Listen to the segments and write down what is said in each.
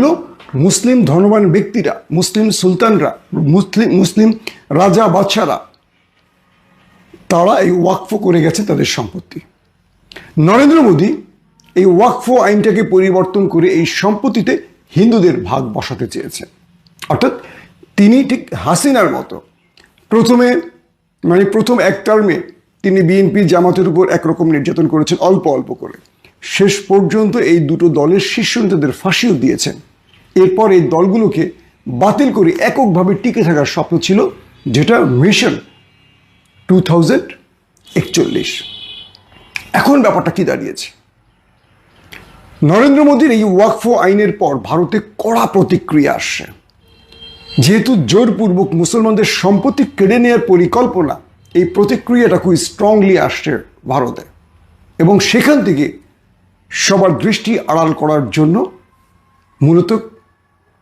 যেগুলো মুসলিম ধর্মবান ব্যক্তিরা, মুসলিম সুলতানরা মুসলিম মুসলিম রাজা বাদশারা, তারা এই ওয়াকফ করে গেছে তাদের সম্পত্তি। নরেন্দ্র মোদী এই ওয়াকফ আইনটাকে পরিবর্তন করে এই সম্পত্তিতে হিন্দুদের ভাগ বসাতে চেয়েছেন অর্থাৎ তিনি ঠিক হাসিনার মতো। প্রথমে মানে প্রথম এক টার্মে তিনি বিএনপি জামাতের উপর একরকম নির্যাতন করেছেন অল্প অল্প করে। শেষ পর্যন্ত এই দুটো দলের শীর্ষ নেতাদের ফাঁসিও দিয়েছেন। এরপর এই দলগুলোকে বাতিল করে এককভাবে টিকে থাকার স্বপ্ন ছিল, যেটা মিশন টু থাউজেন্ড একচল্লিশ। এখন ব্যাপারটা কি দাঁড়িয়েছে? নরেন্দ্র মোদীর এই ওয়াকফ আইনের পর ভারতে কড়া প্রতিক্রিয়া আসছে। যেহেতু জোরপূর্বক মুসলমানদের সম্পত্তি কেড়ে নেওয়ার পরিকল্পনা, এই প্রতিক্রিয়াটা খুব স্ট্রংলি আসছে ভারতে। এবং সেখান থেকে সবার দৃষ্টি আড়াল করার জন্য মূলত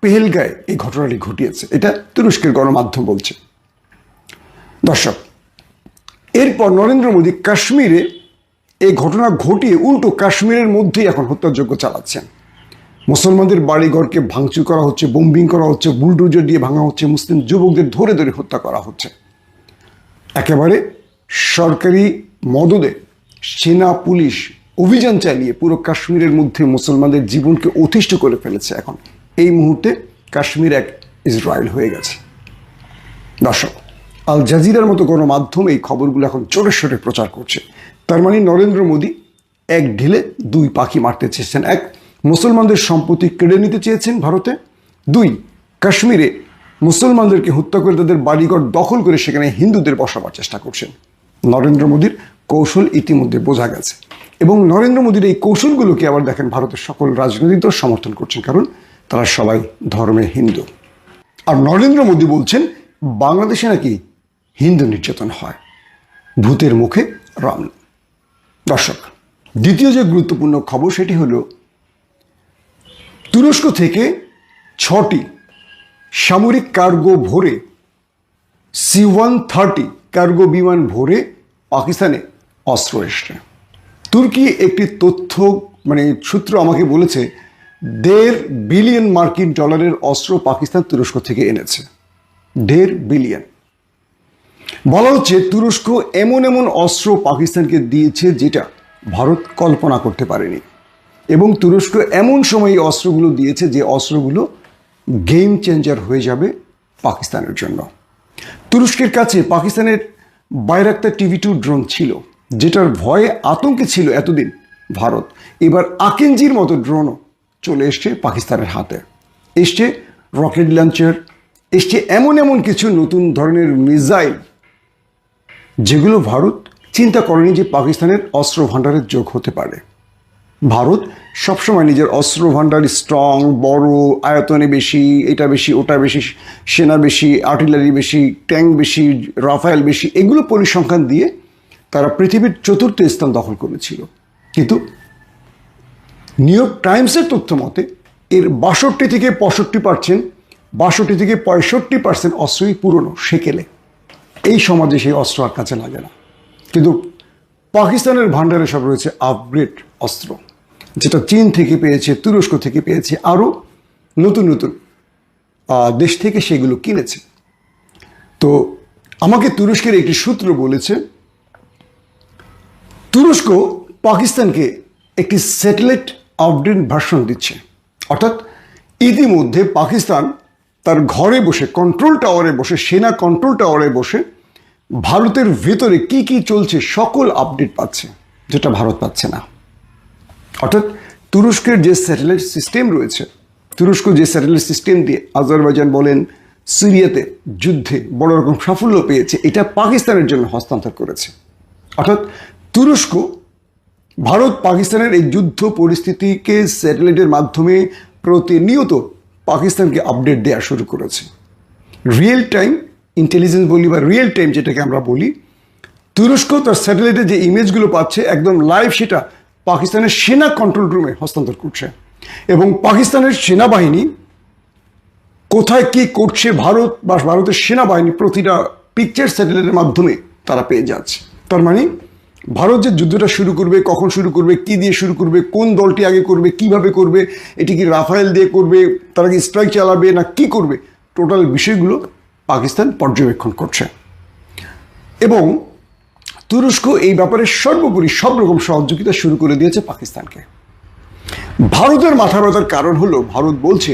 পেহেলগায় এই ঘটনাটি ঘটিয়েছে। এটা তুরস্কের গণমাধ্যম বলছে। দর্শক, এরপর নরেন্দ্র মোদী কাশ্মীরে এই ঘটনা ঘটিয়ে উল্টো কাশ্মীরের মধ্যেই এখন হত্যাযজ্ঞ চালাচ্ছেন। মুসলমানদের বাড়িঘরকে ভাঙচুর করা হচ্ছে বোম্বিং করা হচ্ছে বুলডোজার দিয়ে ভাঙা হচ্ছে, মুসলিম যুবকদের ধরে ধরে হত্যা করা হচ্ছে। একেবারে সরকারি মদদে সেনা, পুলিশ অভিযান চালিয়ে পুরো কাশ্মীরের মধ্যে মুসলমানদের জীবনকে অতিষ্ঠ করে ফেলেছে এখন। এই মুহূর্তে কাশ্মীর এক ইসরায়েল হয়ে গেছে। দর্শক, আল জাজিরার মতো গণমাধ্যম এই খবরগুলো এখন চোরে সোরে প্রচার করছে। তার মানে নরেন্দ্র মোদী এক ঢিলে দুই পাখি মারতে চেয়েছেন। এক, মুসলমানদের সম্পত্তি কেড়ে নিতে চেয়েছেন ভারতে। দুই, কাশ্মীরে মুসলমানদেরকে হত্যা করে তাদের বাড়িঘর দখল করে সেখানে হিন্দুদের বসাবার চেষ্টা করছেন। নরেন্দ্র মোদীর কৌশল ইতিমধ্যে বোঝা গেছে। এবং নরেন্দ্র মোদীর এই কৌশলগুলোকে আবার দেখেন ভারতের সকল রাজনৈতিক দল সমর্থন করছেন। কারণ তারা সবাই ধর্মে হিন্দু। আর নরেন্দ্র মোদী বলছেন, বাংলাদেশে নাকি হিন্দু নির্যাতন হয়। ভূতের মুখে রাম। দর্শক, দ্বিতীয় যে গুরুত্বপূর্ণ খবর সেটি হলো, তুরস্ক থেকে ছটি সামরিক কার্গো ভরে, সি ওয়ান থার্টি কার্গো বিমান ভরে পাকিস্তানে অস্ত্র এসছে। তুর্কি একটি তথ্য মানে সূত্র আমাকে বলেছে দেড় বিলিয়ন মার্কিন ডলারের অস্ত্র পাকিস্তান তুরস্ক থেকে এনেছে। দেড় বিলিয়ন। বলা হচ্ছে তুরস্ক এমন এমন অস্ত্র পাকিস্তানকে দিয়েছে যেটা ভারত কল্পনা করতে পারেনি। এবং তুরস্ক এমন সময় এই অস্ত্রগুলো দিয়েছে যে অস্ত্রগুলো গেম চেঞ্জার হয়ে যাবে পাকিস্তানের জন্য। তুরস্কের কাছে পাকিস্তানের বাইরাক্তার টিভি টু ড্রোন ছিল, যেটার ভয়ে আতঙ্কে ছিল এতদিন ভারত। এবার আকেনজির মতো ড্রোনও চলে এসছে পাকিস্তানের হাতে। এসছে রকেট লঞ্চার এসছে এমন এমন কিছু নতুন ধরনের মিসাইল, যেগুলো ভারত চিন্তা করেনি যে পাকিস্তানের অস্ত্র ভাণ্ডারের যোগ হতে পারে। ভারত সবসময় নিজের অস্ত্র ভাণ্ডার স্ট্রং বড়, আয়তনে বেশি, এটা বেশি, ওটা বেশি, সেনা বেশি আর্টিলারি বেশি ট্যাঙ্ক বেশি, রাফায়েল বেশি, এগুলো পরিসংখ্যান দিয়ে তারা পৃথিবীর চতুর্থ স্থান দখল করেছিল। কিন্তু নিউ ইয়র্ক টাইমসের তথ্য মতে, এর বাষট্টি থেকে পঁয়ষট্টি পার্সেন্ট, বাষট্টি থেকে পঁয়ষট্টি পার্সেন্ট অস্ত্রই পুরনো, সেকেলে। এই সমাজে সেই অস্ত্র আর কাছে লাগে না। কিন্তু পাকিস্তানের ভাণ্ডারে সব রয়েছে আপগ্রেড অস্ত্র, যেটা চীন থেকে পেয়েছে, তুরস্ক থেকে পেয়েছে, আরও নতুন নতুন দেশ থেকে সেগুলো কিনেছে। তো আমাকে তুরস্কের একটি সূত্র বলেছে, তুরস্ক পাকিস্তানকে একটি স্যাটেলাইট আপডেট ভার্সন দিচ্ছে। অর্থাৎ ইতিমধ্যে পাকিস্তান তার ঘরে বসে কন্ট্রোল টাওয়ারে বসে, সেনা কন্ট্রোল টাওয়ারে বসে ভারতের ভেতরে কি কি চলছে সকল আপডেট পাচ্ছে, যেটা ভারত পাচ্ছে না। অর্থাৎ তুরস্কের যে স্যাটেলাইট সিস্টেম রয়েছে, তুরস্ক যে স্যাটেলাইট সিস্টেম দিয়ে আজারবাইজান বলেন সিরিয়াতে যুদ্ধে বড় রকম সাফল্য পেয়েছে, এটা পাকিস্তানের জন্য হস্তান্তর করেছে। অর্থাৎ তুরস্ক ভারত পাকিস্তানের এই যুদ্ধ পরিস্থিতিকে স্যাটেলাইটের মাধ্যমে প্রতিনিয়ত পাকিস্তানকে আপডেট দেওয়া শুরু করেছে। রিয়েল টাইম ইন্টেলিজেন্স বলি বা রিয়েল টাইম যেটাকে আমরা বলি, তুরস্ক তার স্যাটেলাইটে যে ইমেজগুলো পাচ্ছে, একদম লাইভ সেটা পাকিস্তানের সেনা কন্ট্রোল রুমে হস্তান্তর করছে। এবং পাকিস্তানের সেনাবাহিনী কোথায় কি করছে ভারত বা ভারতের সেনাবাহিনী প্রতিটা পিকচার স্যাটেলাইটের মাধ্যমে তারা পেয়ে যাচ্ছে। তার মানে ভারত যে যুদ্ধটা শুরু করবে, কখন শুরু করবে, কি দিয়ে শুরু করবে, কোন দলটি আগে করবে, কীভাবে করবে, এটি কি রাফায়েল দিয়ে করবে, তারা কি স্ট্রাইক চালাবে, না কি করবে টোটাল বিষয়গুলো পাকিস্তান পর্যবেক্ষণ করছে। এবং তুরস্ক এই ব্যাপারে সর্বোপরি সব রকম সহযোগিতা শুরু করে দিয়েছে পাকিস্তানকে। ভারতের মাথা ব্যথার কারণ হলো, ভারত বলছে,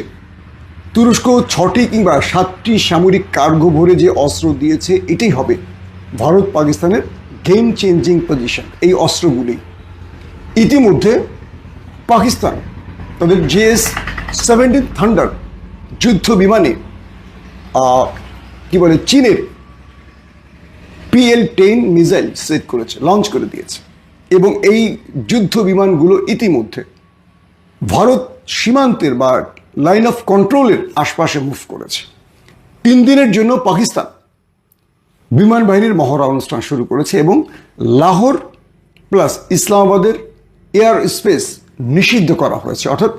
তুরস্ক ছটি কিংবা সাতটি সামরিক কার্গো ভরে যে অস্ত্র দিয়েছে, এটাই হবে ভারত পাকিস্তানের গেম চেঞ্জিং পজিশন এই অস্ত্রগুলি। ইতিমধ্যে পাকিস্তান তাদের জেএস সেভেন্টিন থান্ডার যুদ্ধ বিমানে কি বলে, চীনের পিএল টেন মিসাইল সেট করেছে, লঞ্চ করে দিয়েছে। এবং এই যুদ্ধ বিমানগুলো ইতিমধ্যে ভারত সীমান্তের বা লাইন অফ কন্ট্রোলের আশপাশে মুভ করেছে। তিন দিনের জন্য পাকিস্তান বিমান বাহিনীর মহড়া অনুষ্ঠান শুরু করেছে এবং লাহোর প্লাস ইসলামাবাদের এয়ার স্পেস নিষিদ্ধ করা হয়েছে। অর্থাৎ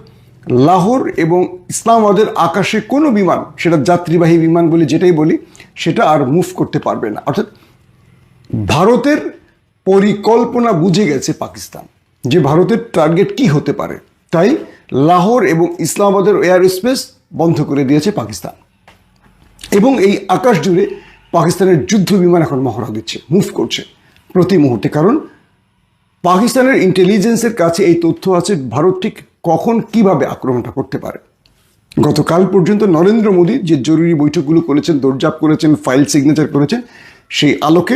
লাহোর এবং ইসলামাবাদের আকাশে কোনো বিমান, সেটা যাত্রীবাহী বিমান বলি যেটাই বলি, সেটা আর মুভ করতে পারবে না। অর্থাৎ ভারতের পরিকল্পনা বুঝে গেছে পাকিস্তান যে ভারতের টার্গেট কি হতে পারে। তাই লাহোর এবং ইসলামাবাদের এয়ার স্পেস বন্ধ করে দিয়েছে পাকিস্তান। এবং এই আকাশ জুড়ে পাকিস্তানের যুদ্ধ বিমান এখন মহড়া দিচ্ছে মুভ করছে প্রতি মুহূর্তে। কারণ পাকিস্তানের ইন্টেলিজেন্সের কাছে এই তথ্য আছে, ভারত ঠিক কখন কীভাবে আক্রমণটা করতে পারে। গতকাল পর্যন্ত নরেন্দ্র মোদী যে জরুরি বৈঠকগুলো করেছেন দৌড়জাপ করেছেন ফাইল সিগনেচার করেছেন, সেই আলোকে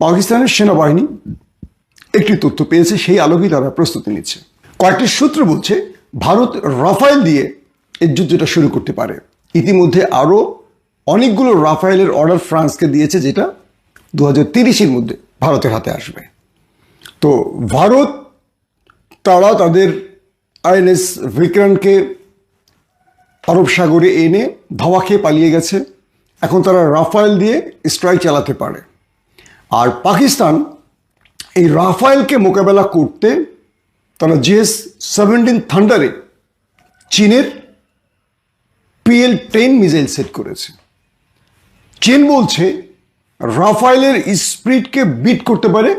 পাকিস্তানের সেনাবাহিনী একটি তথ্য পেয়েছে, সেই আলোকেই তারা প্রস্তুতি নিচ্ছে। কয়েকটি সূত্র বলছে, ভারত রাফায়েল দিয়ে এই যুদ্ধটা শুরু করতে পারে। ইতিমধ্যে আরও অনেকগুলো রাফায়েলের অর্ডার ফ্রান্সকে দিয়েছে, যেটা দু হাজার তিরিশের মধ্যে ভারতের হাতে আসবে। তো ভারত, তারা তাদের আইএনএস বিক্রান্তকে আরব সাগরে এনে ধাওয়া খেয়ে পালিয়ে গেছে। এখন তারা রাফায়েল দিয়ে স্ট্রাইক চালাতে পারে। আর পাকিস্তান এই রাফায়েলকে মোকাবেলা করতে তারা জিএস সেভেন্টিন থান্ডারে চীনের পিএল টেন মিসাইল সেট করেছে। চীন বলছে রাফায়েলের স্পিডকে বিট করতে পারে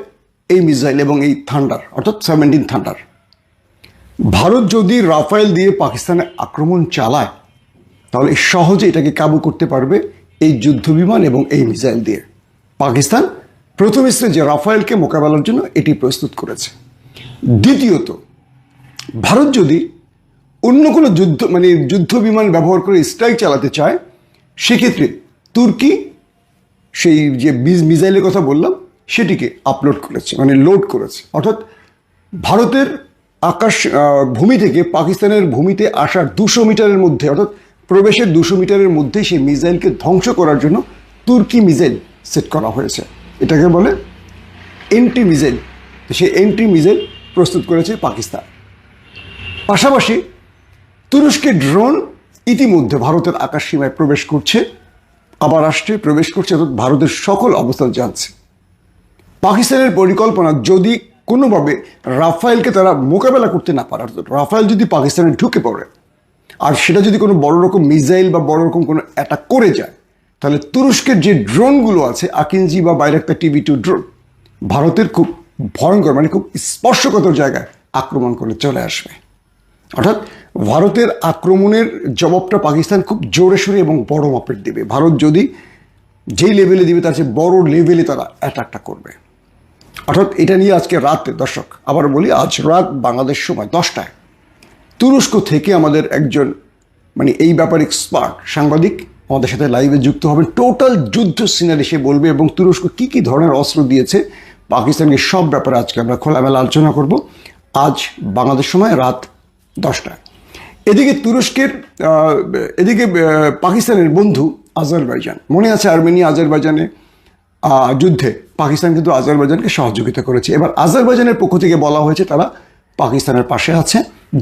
এই মিসাইল এবং এই থান্ডার, অর্থাৎ সেভেন্টিন থান্ডার। ভারত যদি রাফায়েল দিয়ে পাকিস্তানে আক্রমণ চালায়, তাহলে সহজে এটাকে কাবু করতে পারবে এই যুদ্ধ বিমান এবং এই মিসাইল দিয়ে। পাকিস্তান প্রথম যে রাফায়েলকে মোকাবেলার জন্য এটি প্রস্তুত করেছে। দ্বিতীয়ত, ভারত যদি অন্য কোনো যুদ্ধ মানে যুদ্ধ বিমান ব্যবহার করে স্ট্রাইক চালাতে চায়, সেক্ষেত্রে তুর্কি, সেই যে বিজ- মিসাইলের কথা বললাম, সেটিকে আপলোড করেছে মানে লোড করেছে। অর্থাৎ ভারতের আকাশ ভূমি থেকে পাকিস্তানের ভূমিতে আসার দুশো মিটারের মধ্যে, অর্থাৎ প্রবেশের দুশো মিটারের মধ্যে সেই মিসাইলকে ধ্বংস করার জন্য তুর্কি মিসাইল সেট করা হয়েছে। এটাকে বলে এন্টি মিসাইল সেই এন্টি মিসাইল প্রস্তুত করেছে পাকিস্তান। পাশাপাশি তুরস্কের ড্রোন ইতিমধ্যে ভারতের আকাশ সীমায় প্রবেশ করছে। আবার রাষ্ট্রে প্রবেশ করছে অর্থাৎ ভারতের সকল অবস্থান জানছে। পাকিস্তানের পরিকল্পনা যদি কোনোভাবে রাফায়েলকে তারা মোকাবেলা করতে না পারে, অর্থাৎ রাফায়েল যদি পাকিস্তানে ঢুকে পড়ে, আর সেটা যদি কোনো বড় রকম মিসাইল বা বড় রকম কোনো অ্যাটাক করে যায়, তাহলে তুরস্কের যে ড্রোনগুলো আছে, আকিনজি বা বাইরাক্তা টিভি টু ড্রোন, ভারতের খুব ভয়ঙ্কর মানে খুব স্পর্শকাতর জায়গায় আক্রমণ করে চলে আসবে। অর্থাৎ ভারতের আক্রমণের জবাবটা পাকিস্তান খুব জোরে সোরে এবং বড় মাপের দেবে। ভারত যদি যেই লেভেলে দিবে, তার চেয়ে বড় লেভেলে তারা অ্যাটাকটা করবে। অর্থাৎ এটা নিয়ে আজকে রাতে, দর্শক, আবার বলি, আজ রাত বাংলাদেশ সময় দশটায়। তুরস্ক থেকে আমাদের একজন মানে এই ব্যাপারে এক্সপার্ট সাংবাদিক আমাদের সাথে লাইভে যুক্ত হবেন। টোটাল যুদ্ধ সিনারি সে বলবে এবং তুরস্ক কি কি ধরনের অস্ত্র দিয়েছে, পাকিস্তানকে সব ব্যাপারে আজকে আমরা খোলামেলা আলোচনা করব। আজ বাংলাদেশ সময় রাত দশটায়। এদিকে তুরস্কের এদিকে পাকিস্তানের বন্ধু আজারবাইজান। মনে আছে আর্মেনিয়া আজারবাইজানে যুদ্ধে পাকিস্তান কিন্তু আজারবাইজানকে সহযোগিতা করেছে। এবার আজারবাইজানের পক্ষ থেকে বলা হয়েছে তারা পাকিস্তানের পাশে আছে।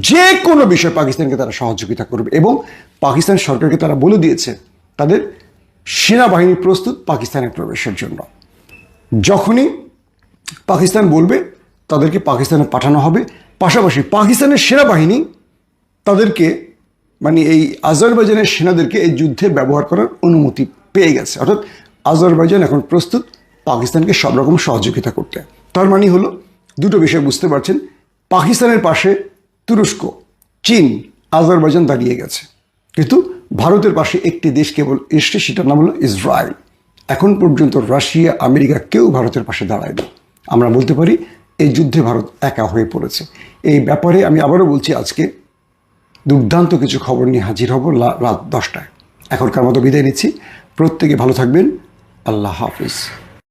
যে কোনো বিষয়ে পাকিস্তানকে তারা সহযোগিতা করবে এবং পাকিস্তান সরকারকে তারা বলে দিয়েছে তাদের সেনাবাহিনী প্রস্তুত পাকিস্তানের প্রবেশের জন্য। যখনই পাকিস্তান বলবে তাদেরকে পাকিস্তানে পাঠানো হবে, পাশাপাশি পাকিস্তানের সেনাবাহিনী তাদেরকে মানে এই আজারবাইজানের সেনাদেরকে এই যুদ্ধে ব্যবহার করার অনুমতি পেয়ে গেছে। অর্থাৎ আজারবাইজান এখন প্রস্তুত পাকিস্তানকে সব রকম সহযোগিতা করতে। তার মানে হলো, দুটো বিষয় বুঝতে পারছেন। পাকিস্তানের পাশে তুরস্ক, চীন, আজারবাইজান দাঁড়িয়ে গেছে। কিন্তু ভারতের পাশে একটি দেশ কেবল এসছে, সেটার নাম হলো ইসরায়েল। এখন পর্যন্ত রাশিয়া, আমেরিকা কেউ ভারতের পাশে দাঁড়ায়নি। আমরা বলতে পারি, এই যুদ্ধে ভারত একা হয়ে পড়েছে। এই ব্যাপারে আমি আবারও বলছি, আজকে দুর্দান্ত কিছু খবর নিয়ে হাজির হব রাত দশটায়। এখনকার মতো বিদায় নিচ্ছি। প্রত্যেকে ভালো থাকবেন। আল্লাহ হাফিজ।